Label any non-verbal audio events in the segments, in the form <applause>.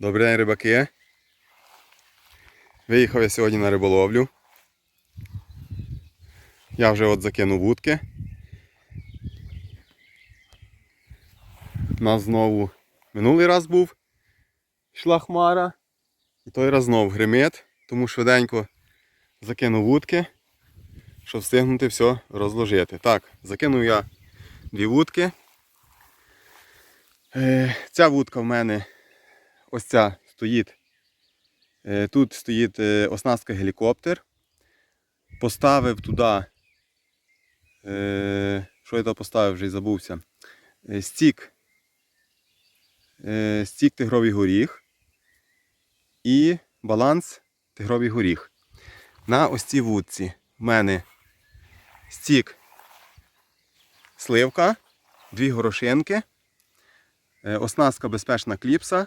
Добрий день, рибаки. Виїхав я сьогодні на риболовлю. Я вже от закинув вудки. У нас знову минулий раз був йшла хмара. І той раз знов гримить, тому швиденько закинув вудки, щоб встигнути все розложити. Так, закинув я дві вудки. Е, Ця вудка в мене ось ця стоїть. Е, Тут стоїть е, оснастка гелікоптер. Поставив туди. Що я там поставив, вже й забувся. Стік. Стік тигровий горіх. І баланс тигровий горіх. На ось цій вудці в мене стік сливка, дві горошинки, е, оснастка безпечна кліпса.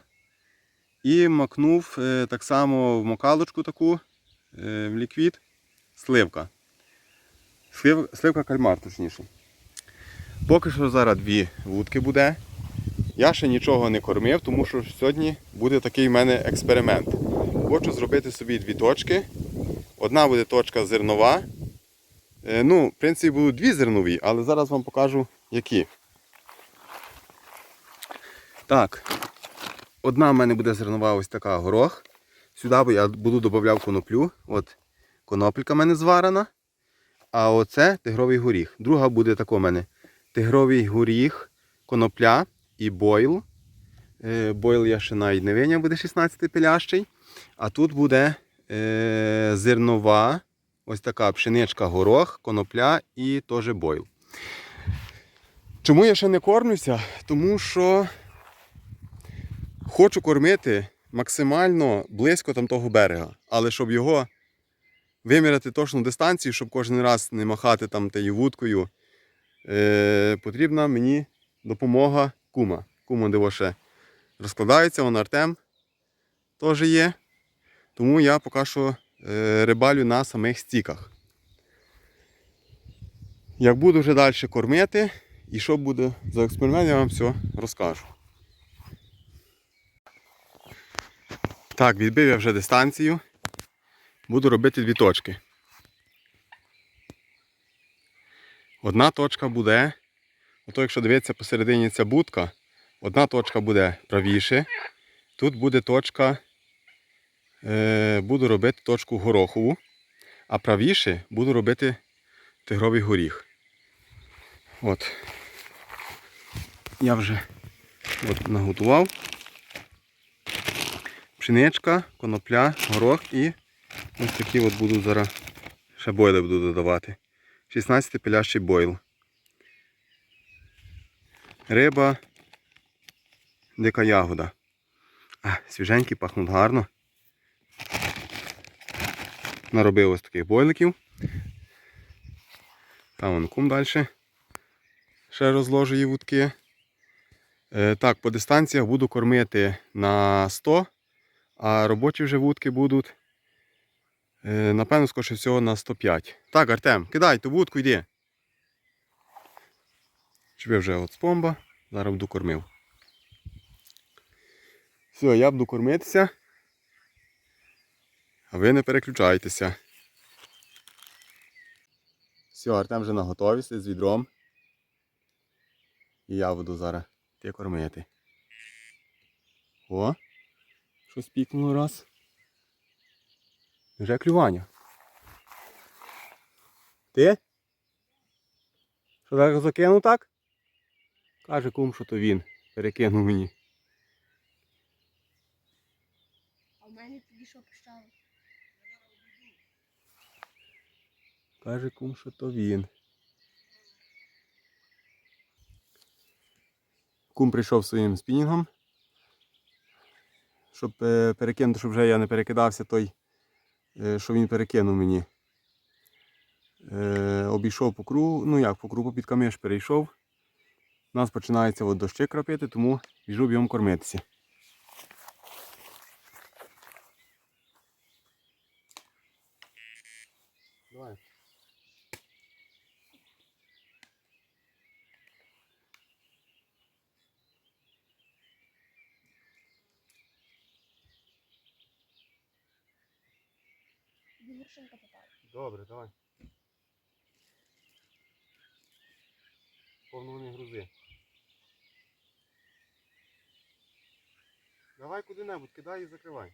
І макнув е, так само в мокалочку таку е, в ліквід сливка. Слив, сливка кальмар, точніше. Поки що зараз дві вудки буде. Я ще нічого не кормив, тому що сьогодні буде такий в мене експеримент. Хочу зробити собі дві точки. Одна буде точка зернова. Е, Ну, в принципі, будуть дві зернові, але зараз вам покажу які. Так, Одна в мене буде зернова ось така горох. Сюди я буду додавав коноплю. От конопелька в мене зварена. А оце тигровий горіх. Друга буде така в мене тигровий горіх, конопля і бойл. Е, Бойл я ще навіть не виняв, буде 16 пилящий. А тут буде е, зернова, ось така пшеничка, горох, конопля і теж бойл. Чому я ще не кормлюся? Тому що Хочу кормити максимально близько там того берега, але щоб його виміряти точну дистанцію, щоб кожен раз не махати там тією вудкою, е, потрібна мені допомога кума. Кума де ще розкладається, вон Артем теж є. Тому я поки що е, рибалю на самих стіках. Як буду вже далі кормити і що буде за експеримент, я вам все розкажу. Так, відбив я вже дистанцію. Буду робити дві точки. Одна точка буде, ото якщо дивитися посередині ця будка, одна точка буде правіше. Тут буде точка, буду робити точку горохову, а правіше буду робити тигровий горіх. От. Я вже от, наготував пшеничка, конопля, горох і ось такі от буду зараз ще бойли буду додавати. 16 пилящий бойл. Риба, дика ягода. А, свіженькі пахнуть гарно. Наробив ось таких бойликів. Там вон кум далі. Ще розложує вудки. Е, так, по дистанціях буду кормити на 100 а робочі вже вудки будуть, е, напевно, скоріше всього на 105. Так, Артем, кидай ту вудку, йди. Щоб вже от з помба, зараз буду кормив. Все, я буду кормитися. Ви не переключайтеся. Все, Артем вже наготові з відром. І я буду зараз ти кормити. О! Щось пікнуло раз. Вже клювання. Ти? Що так закинув так? Каже кум, що то він. Перекинув мені. А в мене тоді що пищало? Каже кум, що то він. Кум прийшов своїм спінінгом. Щоб е, перекинути, щоб вже я не перекидався той, е, що він перекинув мені. Е, обійшов по кругу, ну як по кругу під камеш перейшов. У нас починається от дощі крапити, тому біжу бігом кормитися. Добре, давай. Повно вони грузи. Давай куди-небудь, кидай і закривай.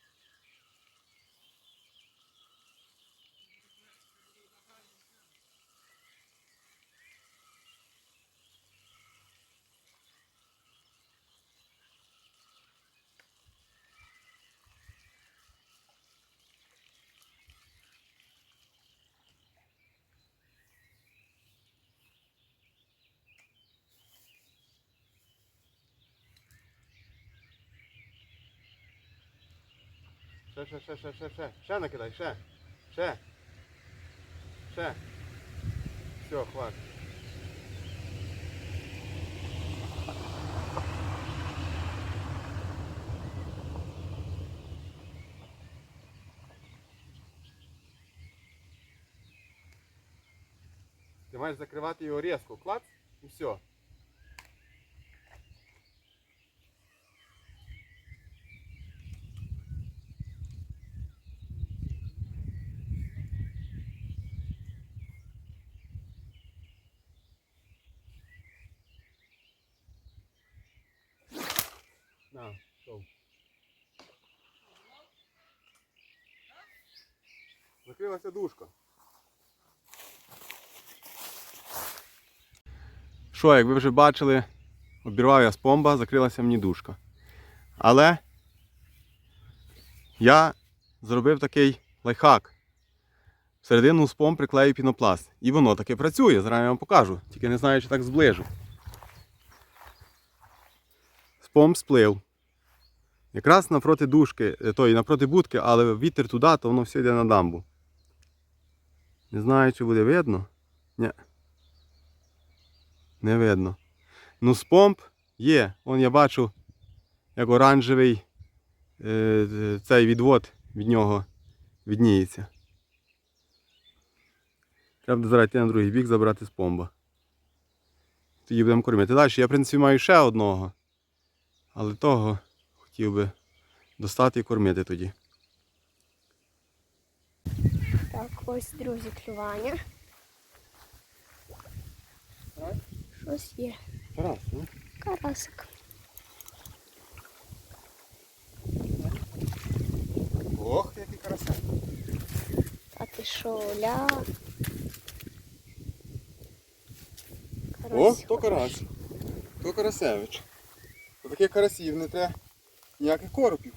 Ще, ще, ще, ще, ще, ще. Ще накидай, ще. Ще. Ще. Все, хватит. Ти маєш закривати його різко. Клац і все. Закрилася дужка. Що, як ви вже бачили, обірвав я спомба, закрилася мені дужка. Але я зробив такий лайфхак. Всередину спом приклею пінопласт. І воно таки працює, зараз я вам покажу. Тільки не знаю, чи так зближу. Спом сплив. Якраз напроти дужки, е, той, напроти будки, але вітер туди, то воно все йде на дамбу. Не знаю, чи буде видно. Ні. Не видно. Ну, спомп є. Вон я бачу, як оранжевий е, цей відвод від нього відніється. Треба зараз на другий бік забрати з помба. Тоді будемо кормити. Далі я, в принципі, маю ще одного. Але того хотів би достати і кормити тоді. Так, ось, друзі, клювання. Щось є. Раз, ну. Карасик. Ох, який краса. А ти що, ля? О, то карась. То карасевич. То таких карасів не треба ніяких коропів.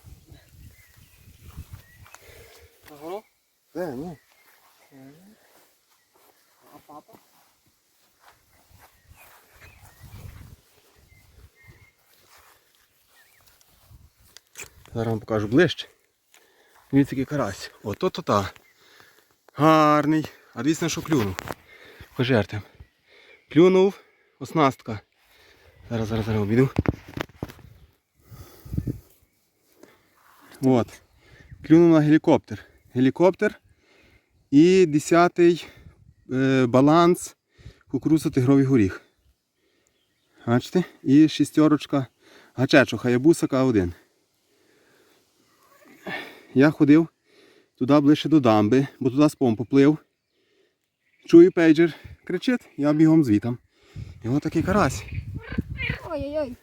Ага. Де, ні. Папа? Зараз вам покажу ближче. Дивіться, який карась. Ото то та. Гарний. А дивіться, що клюнув. Пожертем. Клюнув оснастка. Зараз, зараз, зараз обійду. От. Клюнув на гелікоптер. Гелікоптер і 10 е, баланс кукурудза тигровий горіх. Бачите? І шістерочка гачечо, хаябуса К1. Я ходив туди ближче до дамби, бо туди спом поплив. Чую пейджер, кричить, я бігом звітам. І от такий карась. Ой-ой-ой,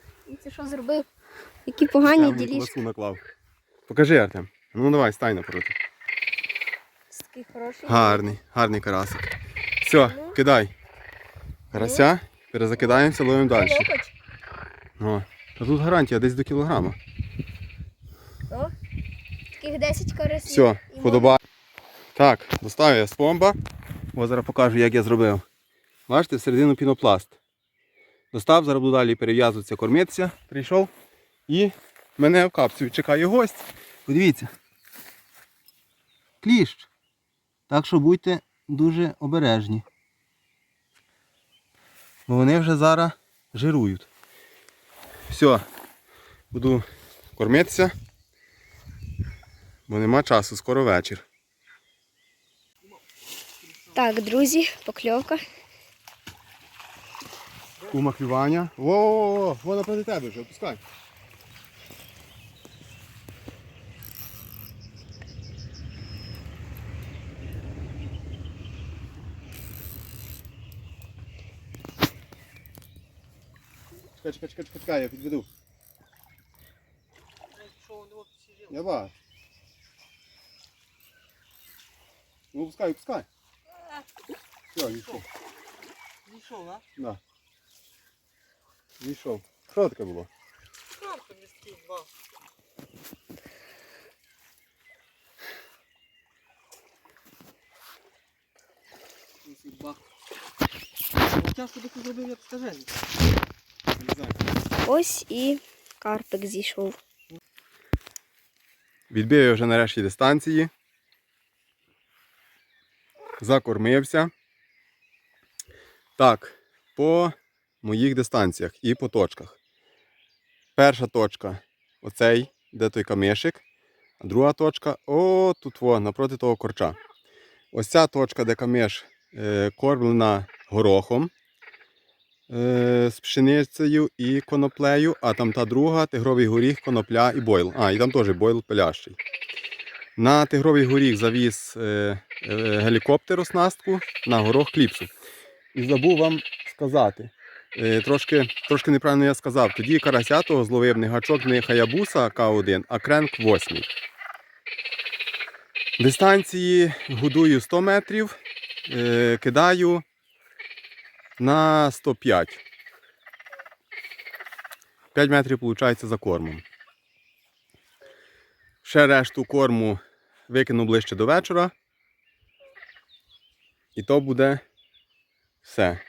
це що зробив? Які погані ділішки. наклав. Покажи, Артем. Ну давай, стань напроти. Такий хороший. Гарний, гарний карасик. Все, кидай. Карася, перезакидаємося, ловимо далі. О, та тут гарантія десь до кілограма. О, таких 10 карасів. Все, І подобає. Так, доставив я з помба. Ось зараз покажу, як я зробив. Бачите, всередину пінопласт. Достав, зараз буду далі перев'язуватися, кормитися. Прийшов і мене в капсулю чекає гость. Подивіться. Кліщ. Так що будьте дуже обережні. Бо вони вже зараз жирують. Все, буду кормитися, бо нема часу, скоро вечір. Так, друзі, покльовка. Кума клювання. Во-во-во, вона проти тебе вже, опускай. Чекай, чекай, чекай, чекай, чекай, я підведу. Що у нього посидів? Я бачу. Ну, опускай, опускай. Все, війшов. Зійшов, а? Да. Війшов. Що таке було? Крамка містків два. Судьба. Тяжко таку зробив, як скажені. Ось і карпик зійшов. Відбив я вже нарешті дистанції. Закормився. Так, по моїх дистанціях і по точках. Перша точка оцей, де той камешик. А друга точка о, тут во, напроти того корча. Ось ця точка, де камеш е, кормлена горохом з пшеницею і коноплею, а там та друга тигровий горіх, конопля і бойл. А, і там теж бойл пилящий. На тигровий горіх завіз е, е, гелікоптер оснастку на горох кліпсу. І забув вам сказати. Е, трошки, трошки неправильно я сказав. Тоді карася того зловив не гачок, не хаябуса К1, а кренк 8. Дистанції годую 100 метрів, е, кидаю на 105. 5 метрів виходить за кормом. Ще решту корму викину ближче до вечора. І то буде все.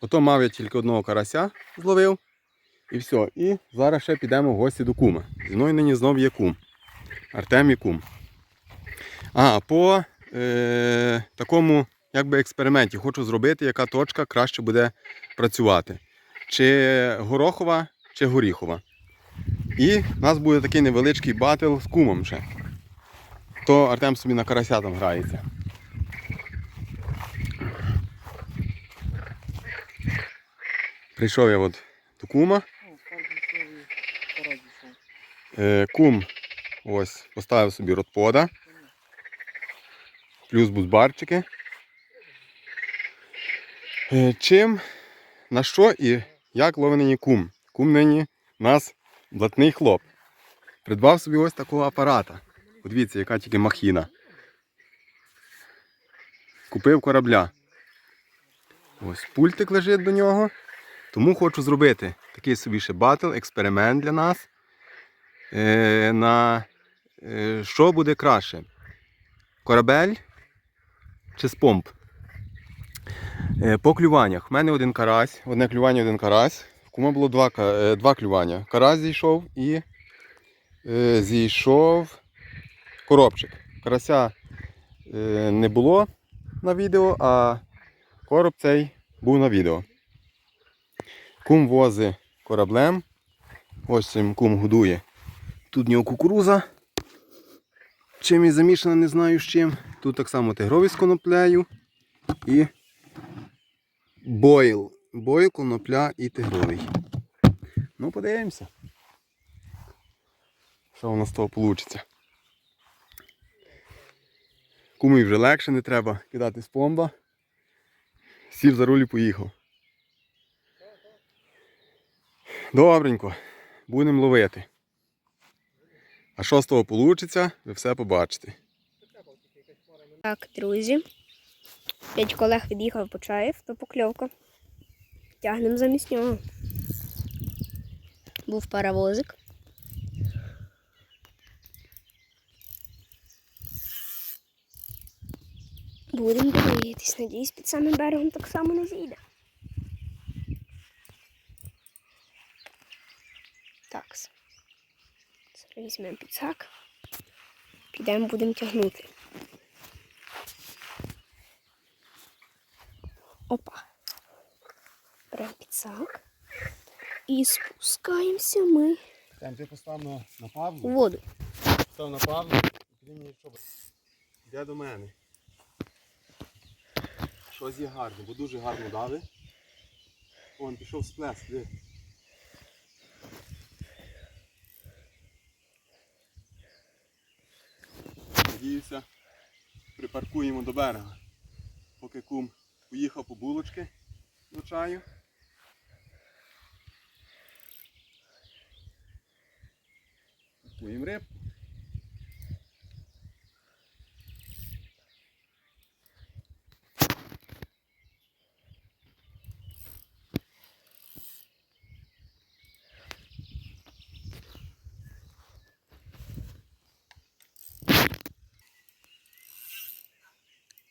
Ото мав я тільки одного карася зловив. І все. І зараз ще підемо в гості до кума. Зі мною нині знов є кум. Артем і кум. А, по е, такому якби експерименті хочу зробити, яка точка краще буде працювати. Чи горохова, чи горіхова. І в нас буде такий невеличкий батл з кумом ще. То Артем собі на карася там грається. Прийшов я от до кума. Е, кум ось поставив собі ротпода. Плюс бузбарчики. Е, чим, на що і як ловить нині кум? Кум нині у нас блатний хлоп. Придбав собі ось такого апарата. Подивіться, яка тільки махіна. Купив корабля. Ось пультик лежить до нього. Тому хочу зробити такий собі ще батл, експеримент для нас. Е, на е, що буде краще? Корабель чи спомп? Е, по клюваннях. У мене один карась, одне клювання, один карась. В кума було два, е, два клювання. Карась зійшов і е, зійшов коробчик. Карася не було на відео, а короб цей був на відео. Кум вози кораблем. Ось цим кум годує. Тут в нього кукуруза. Чим і замішана, не знаю з чим. Тут так само тигровий з коноплею і бойл. Бойл, конопля і тигровий. Ну, подивимося. Що у нас з того вийде. Кумі вже легше не треба кидати з пломба. Сів за руль і поїхав. Добренько, будемо ловити. А що з того вийде, ви все побачите. Так, друзі. П'ять колег від'їхав по чаїв то покльовка. Тягнемо замість нього. Був паровозик. Будемо дивитись, надіюсь, під самим берегом так само не зійде. Так. Візьмемо підсак. Підемо будемо тягнути. Опа. Беремо підсак. І спускаємося ми Там ти постав на, на павлу. воду. Став на павлу. Йде до мене. Щось є гарне, бо дуже гарно дави. Вон пішов сплеск, диви. Надіюся, припаркуємо до берега. Поки кум поїхав по булочки до чаю. Купуємо рибку.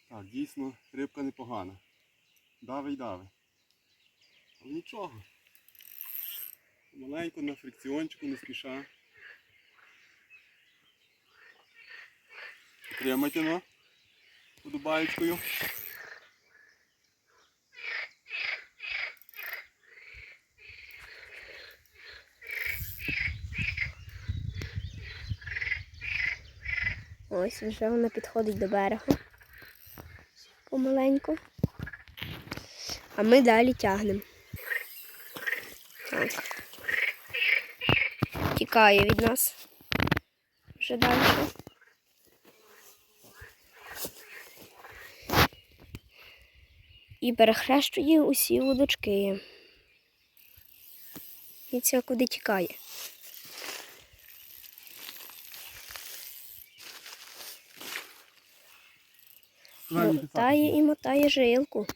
Так, дійсно, рибка непогана. Дави й дави. Але нічого. Маленько на фрикціончику не спіша. Тримайте ну. Подобаєчкою. Ось вже вона підходить до берега. Помаленьку. А ми далі тягнемо. Так. Тікає від нас. Вже далі. І перехрещує усі вудочки. І це куди тікає. Мотає і мотає жилку.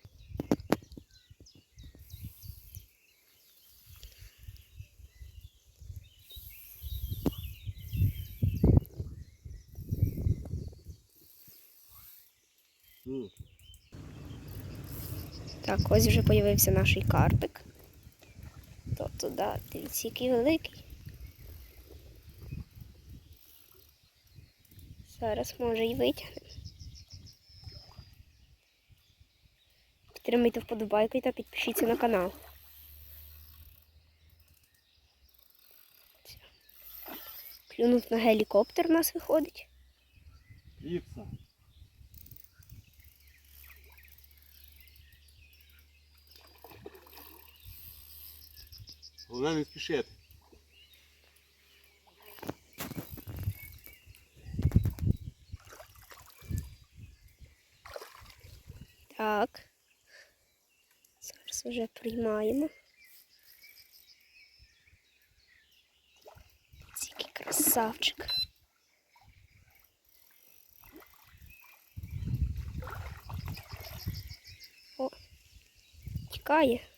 М. Так, ось вже з'явився наш карпик. То туди, дивіться, який великий. Зараз може і витягнемо. Підтримайте вподобайку та підпишіться на канал. Клюнув на гелікоптер у нас виходить. Ліпса. Головне не спішити. Так. Зараз вже приймаємо. Який красавчик. О, тікає.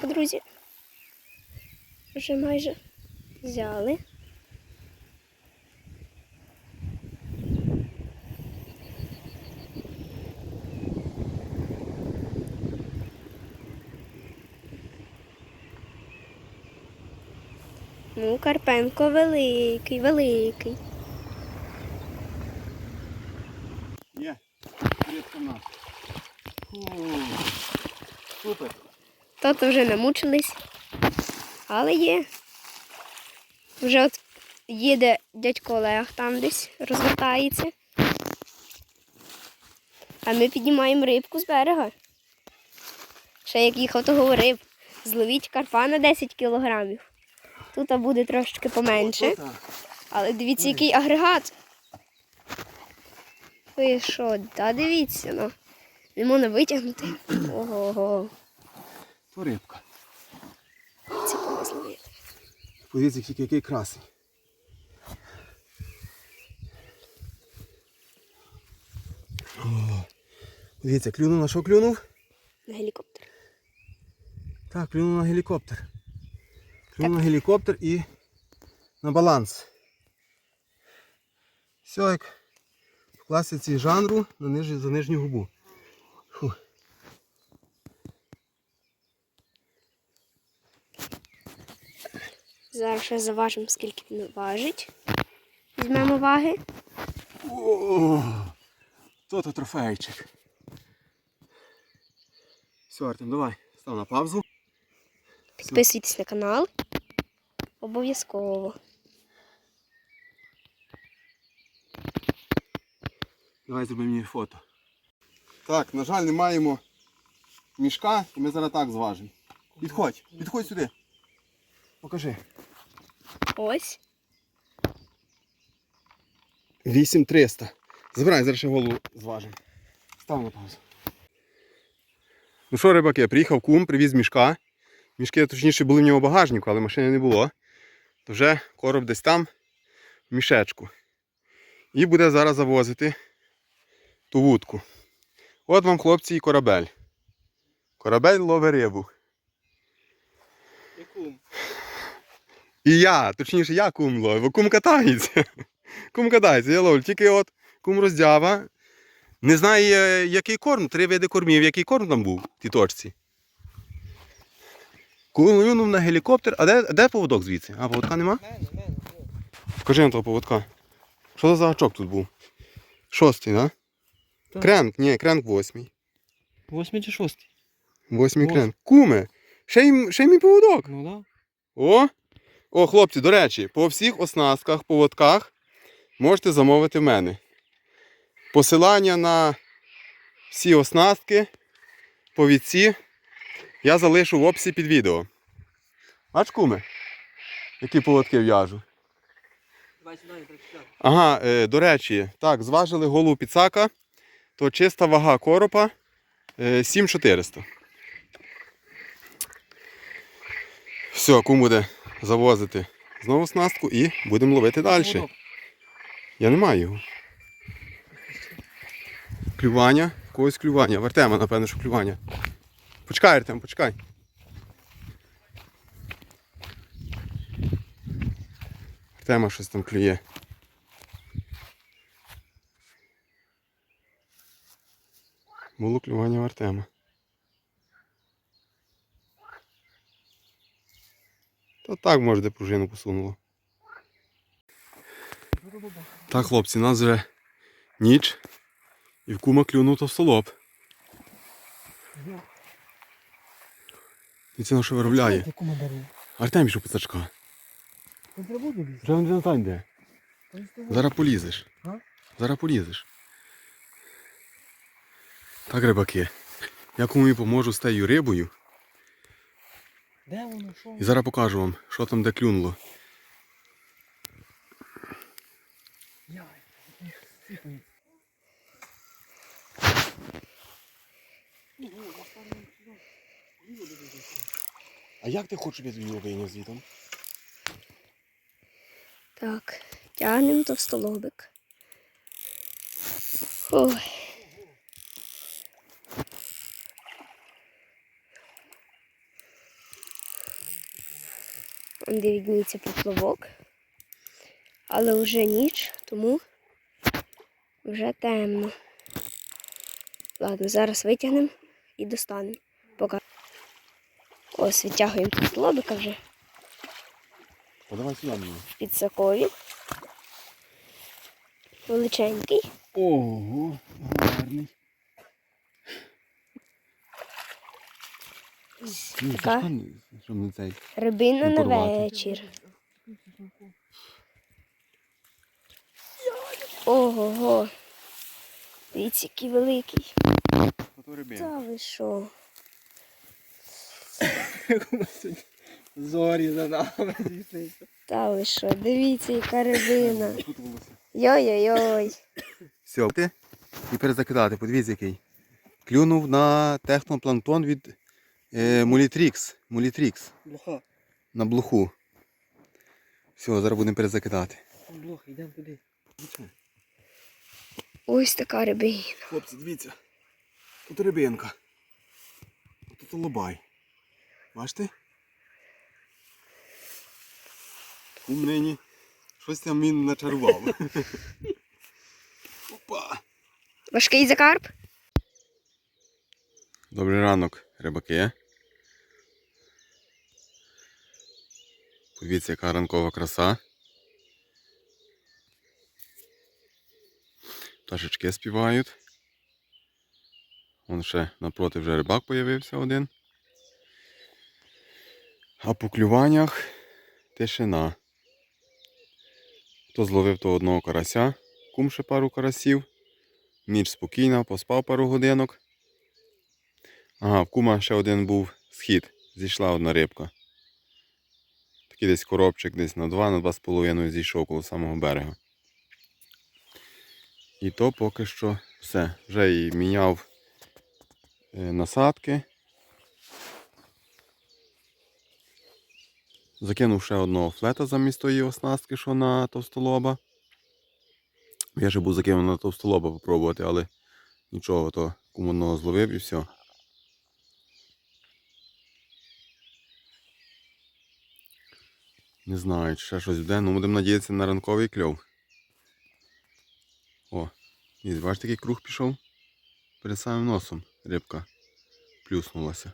Так, друзі. Вже майже взяли. Ну, Карпенко великий, великий. Є. Рідка в нас. Супер. То-то вже намучились. Але є. Вже от їде дядько Олег там десь розвертається. А ми піднімаємо рибку з берега. Ще як їхав, то говорив, зловіть карпа на 10 кілограмів. Тут буде трошечки поменше. Але дивіться, який агрегат. Ви що, та дивіться, ну. Не можна витягнути. Ого-го. То рибка. Подивіться, який, який красний. О. Дивіться, клюнув на що клюнув? На гелікоптер. Так, клюнув на гелікоптер. Клюнув на гелікоптер і на баланс. Все як в класиці жанру на ниж... за нижню губу. Зараз ще заважимо, скільки він важить. Візьмемо ваги. О, то то трофейчик. Все, Артем, давай, став на паузу. Підписуйтесь на канал. Обов'язково. Давай зробимо мені фото. Так, на жаль, не маємо мішка, і ми зараз так зважимо. Підходь, підходь сюди. Покажи. Ось. 8300. Забирай, зараз ще голову зважимо. Став на паузу. Ну що, рибаки, приїхав кум, привіз мішка. Мішки, точніше, були в нього в багажнику, але машини не було. То вже короб десь там, в мішечку. І буде зараз завозити ту вудку. От вам, хлопці, і корабель. Корабель ловить рибу. Яку? І я, точніше, я кум ловив, кум катається. <laughs> Кум катається, я ловлю. Тільки от кум роздява. Не знає, е, який корм, три види кормів, який корм там був в тій точці. Кум юнув на гелікоптер. А де, де поводок звідси? А, поводка нема? Покажи нам того поводка. Що за загачок тут був? Шостий, так? Так. Кренк, ні, кренк восьмий. Восьмий чи шостий? Восьмий Вось. кренк. Куме, ще й, ще й мій поводок. Ну да. О! О, хлопці, до речі, по всіх оснастках, поводках можете замовити в мене. Посилання на всі оснастки, повідці я залишу в описі під відео. Бач, куме, які поводки в'яжу. Ага, е, до речі, так, зважили голову підсака, то чиста вага коропа е, 7400. Все, кум буде завозити знову снастку і будемо ловити далі. Я не маю його. Клювання, когось клювання. В Артема, напевно, що клювання. Почекай, Артем, почекай. Артема щось там клює. Було клювання в Артема. Та так, може, де пружину посунуло. Так, хлопці, у нас вже ніч. І в кума клюнув товстолоб. І це на що виробляє. Артем пішов треба. Вже не знаю де. Та й з того. Зараз полізеш. Зараз полізеш. Так, рибаки. Я кому поможу з тією рибою. Де воно, що? І зараз покажу вам, що там де клюнуло. А як ти хочеш, я тобі вийняв звітом? Так, тягнемо товстолобик. Ой. Он де відніється поплавок. Але вже ніч, тому вже темно. Ладно, зараз витягнемо і достанемо. Поки. Ось витягуємо товстолобика вже Подавай сюди мені. підсакові. Величенький. Ого, гарний. Така не цей. рибина на вечір. Ого-го. Дивіться, який великий. Та ви що? Зорі за нами зійшлися. Та ви що? Дивіться, яка рибина. Йой-йой-йой. Все, ти і перезакидати, подивіться який. Клюнув на технопланктон від е, Мулітрікс. Мулітрікс Блоха. на блоху. Все, зараз будемо перезакидати. Блоха, йдемо туди. Ось така рибина. Хлопці, дивіться. Тут рибинка. Тут лобай. Бачите? Кум нині щось там він начарував. <laughs> Опа! Важкий закарп. Добрий ранок, рибаки. Подивіться, яка ранкова краса. Пташечки співають. Вон ще напроти вже рибак появився один. А по клюваннях тишина. Хто зловив то одного карася, кум ще пару карасів. Ніч спокійна, поспав пару годинок. Ага, в кума ще один був схід. Зійшла одна рибка. Такий десь коробчик десь на 2, на 2,5 зійшов коло самого берега. І то поки що все. Вже і міняв е, насадки. Закинув ще одного флета замість тої оснастки, що на товстолоба. Я ще був закинув на товстолоба попробувати, але нічого, то одного зловив і все. Не знаю, чи ще щось буде, ну будемо надіятися на ранковий кльов. О, і бачите, який круг пішов? Перед самим носом рибка плюснулася.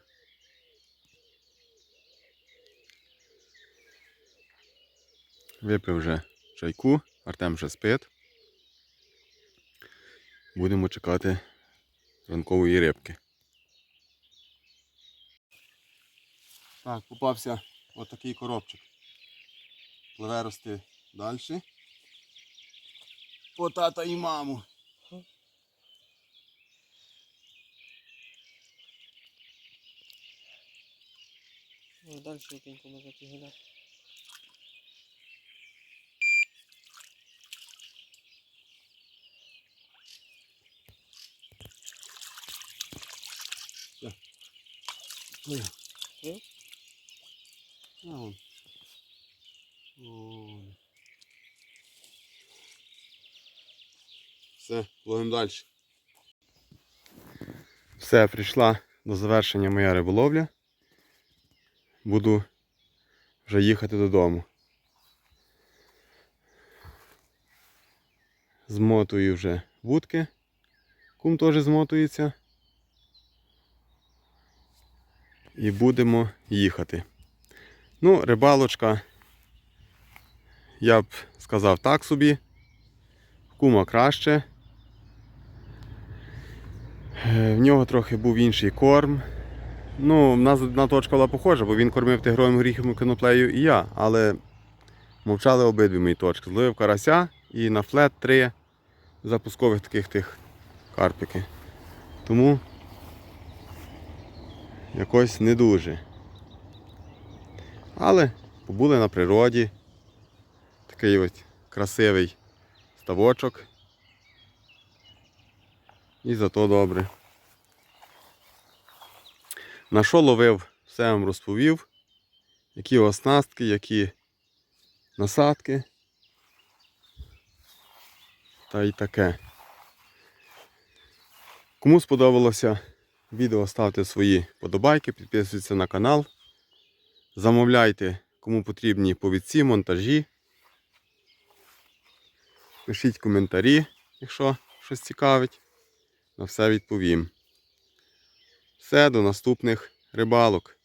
Випив вже чайку, Артем вже спить. Будемо чекати ранкової рибки. Так, попався отакий коробчик. Пливе рости далі. По тата і маму. Ну, далі якенько може пігуляти. Ой. Ні? А, вон. Все, ловимо далі. Все, прийшла до завершення моя риболовля. Буду вже їхати додому. Змотую вже вудки. Кум теж змотується. І будемо їхати. Ну, рибалочка, я б сказав так собі. Кума краще. Е, В нього трохи був інший корм. Ну, в нас одна точка була похожа, бо він кормив тигровим горіхом коноплею і я, але мовчали обидві мої точки. Зловив карася і на флет три запускових таких тих карпики. Тому якось не дуже. Але побули на природі. Такий ось красивий ставочок. І зато добре. На що ловив, все вам розповів. Які оснастки, які насадки. Та й таке. Кому сподобалося відео, ставте свої подобайки, підписуйтесь на канал. Замовляйте, кому потрібні повідці, монтажі. Пишіть коментарі, якщо щось цікавить. На все відповім. Все, до наступних рибалок.